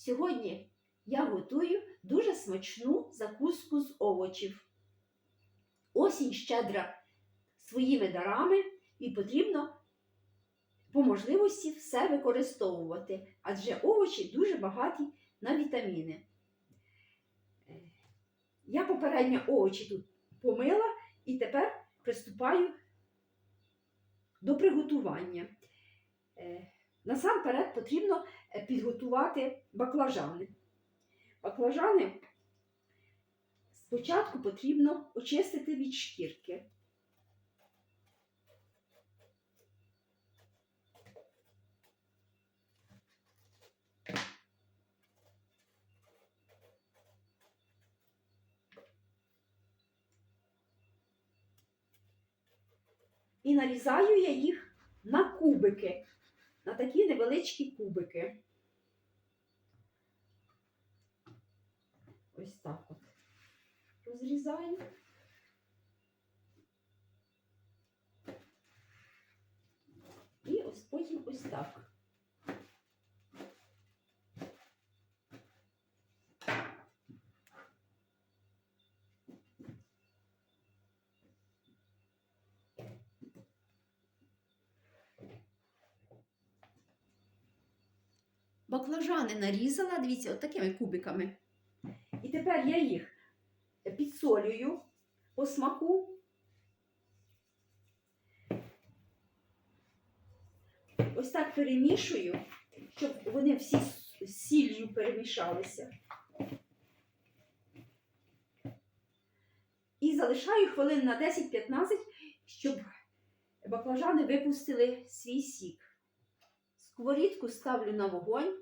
сьогодні я готую дуже смачну закуску з овочів. Осінь щедра своїми дарами і потрібно по можливості все використовувати, адже овочі дуже багаті на вітаміни. Я попередньо овочі тут помила і тепер приступаю до приготування. Е, Насамперед потрібно підготувати баклажани. Баклажани спочатку потрібно очистити від шкірки. І нарізаю я їх на кубики такі невеличкі кубики. Ось так от розрізаю. І ось потім ось так. Баклажани нарізала, дивіться, от такими кубиками. І тепер я їх підсолюю по смаку. Ось так перемішую, щоб вони всі з сіллю перемішалися. І залишаю хвилин на 10-15, щоб баклажани випустили свій сік. Сковорідку ставлю на вогонь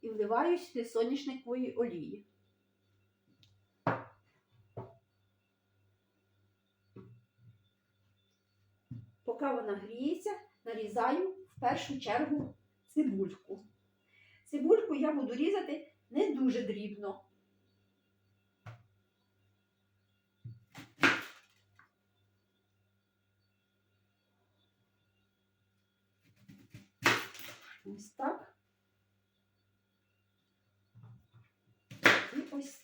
і вливаю сюди соняшникової олії. Поки вона гріється, нарізаю в першу чергу цибульку. Цибульку я буду різати не дуже дрібно. Ось так. І ось.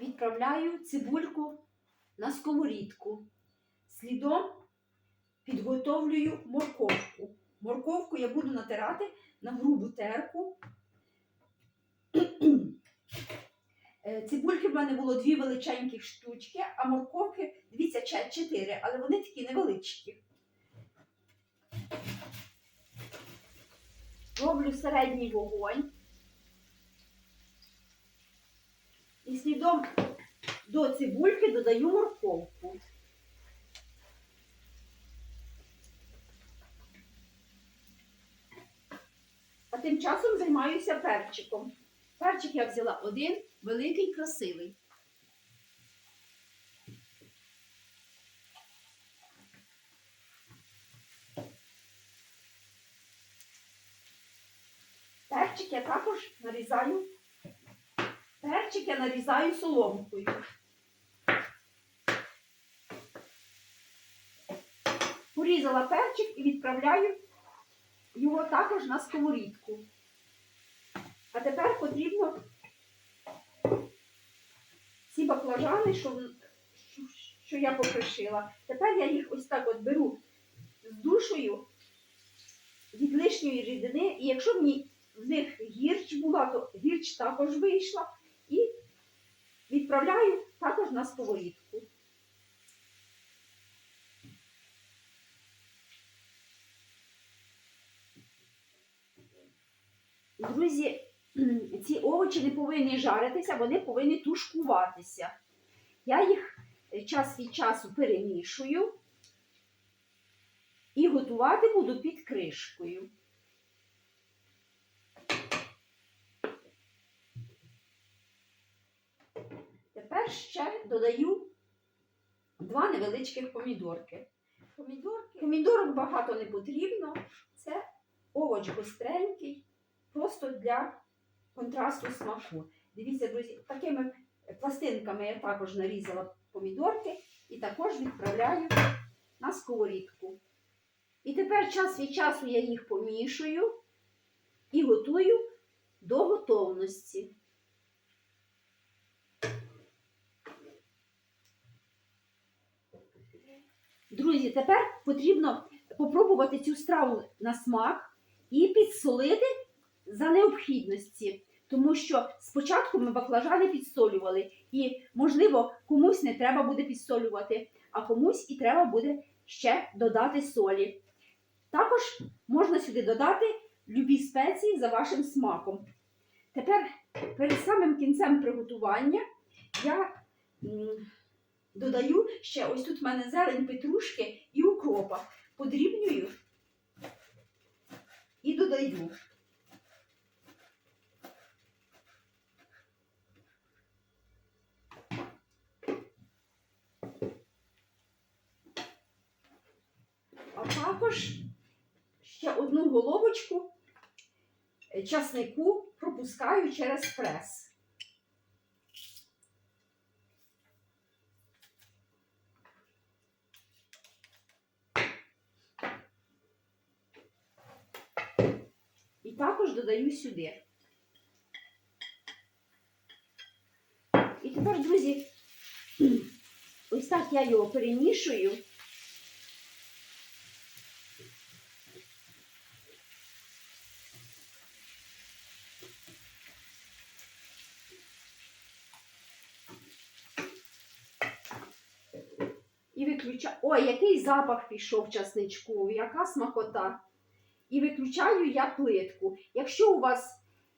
Відправляю цибульку на сковорідку. Слідом підготовлюю морковку. Морковку я буду натирати на грубу терку. Е, Цибульки в мене було дві величенькі штучки, а морковки, дивіться, чотири, але вони такі невеличкі. Роблю середній вогонь. І слідом до цибульки додаю морковку. А тим часом займаюся перчиком. Перчик я взяла один, великий, красивий. Перчик я також нарізаю. Перчик я нарізаю соломкою. Порізала перчик і відправляю його також на сковорідку. А тепер потрібно ці баклажани, що, що, я покришила. Тепер я їх ось так от беру з душою від лишньої рідини. І якщо в них гірч була, то гірч також вийшла. І відправляю також на сковорідку. Друзі, ці овочі не повинні жаритися, вони повинні тушкуватися. Я їх е, час від часу перемішую і готувати буду під кришкою. Тепер ще додаю два невеличких помідорки. Помідорки. Помідорок багато не потрібно. Це овоч гостренький, просто для контрасту смаку. Дивіться, друзі, такими пластинками я також нарізала помідорки і також відправляю на сковорідку. І тепер час від часу я їх помішую і готую до готовності. Друзі, тепер потрібно попробувати цю страву на смак і підсолити за необхідності. Тому що спочатку ми баклажани підсолювали, і, можливо, комусь не треба буде підсолювати, а комусь і треба буде ще додати солі. Також можна сюди додати любі спеції за вашим смаком. Тепер перед самим кінцем приготування я додаю ще ось тут в мене зелень петрушки і укропа. Подрібнюю і додаю. А також ще одну головочку е, часнику пропускаю через прес. І також додаю сюди. І тепер, друзі, ось так я його перемішую. І виключаю. Ой, який запах пішов часничковий, яка смакота. І виключаю я плитку. Якщо у вас,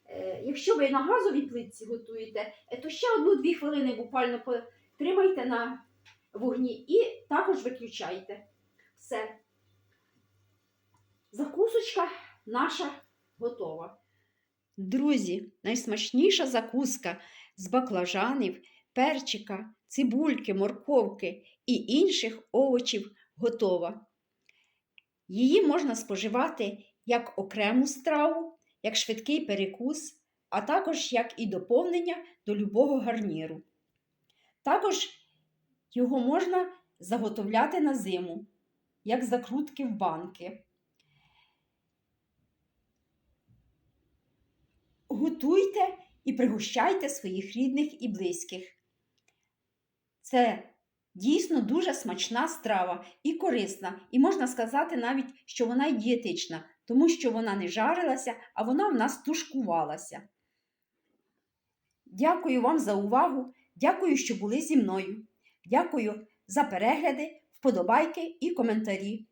е, якщо ви на газовій плитці готуєте, е, то ще одну-дві хвилини буквально потримайте на вогні і також виключайте. Все. Закусочка наша готова. Друзі, найсмачніша закуска з баклажанів, перчика, цибульки, морковки і інших овочів готова. Її можна споживати як окрему страву, як швидкий перекус, а також як і доповнення до любого гарніру. Також його можна заготовляти на зиму, як закрутки в банки. Готуйте і пригощайте своїх рідних і близьких. Це дійсно дуже смачна страва і корисна, і можна сказати навіть, що вона й дієтична, тому що вона не жарилася, а вона в нас тушкувалася. Дякую вам за увагу, дякую, що були зі мною. Дякую за перегляди, вподобайки і коментарі.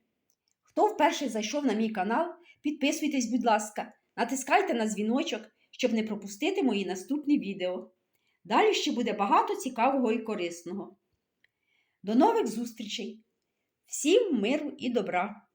Хто вперше зайшов на мій канал, підписуйтесь, будь ласка, натискайте на дзвіночок, щоб не пропустити мої наступні відео. Далі ще буде багато цікавого і корисного. До нових зустрічей! Всім миру і добра!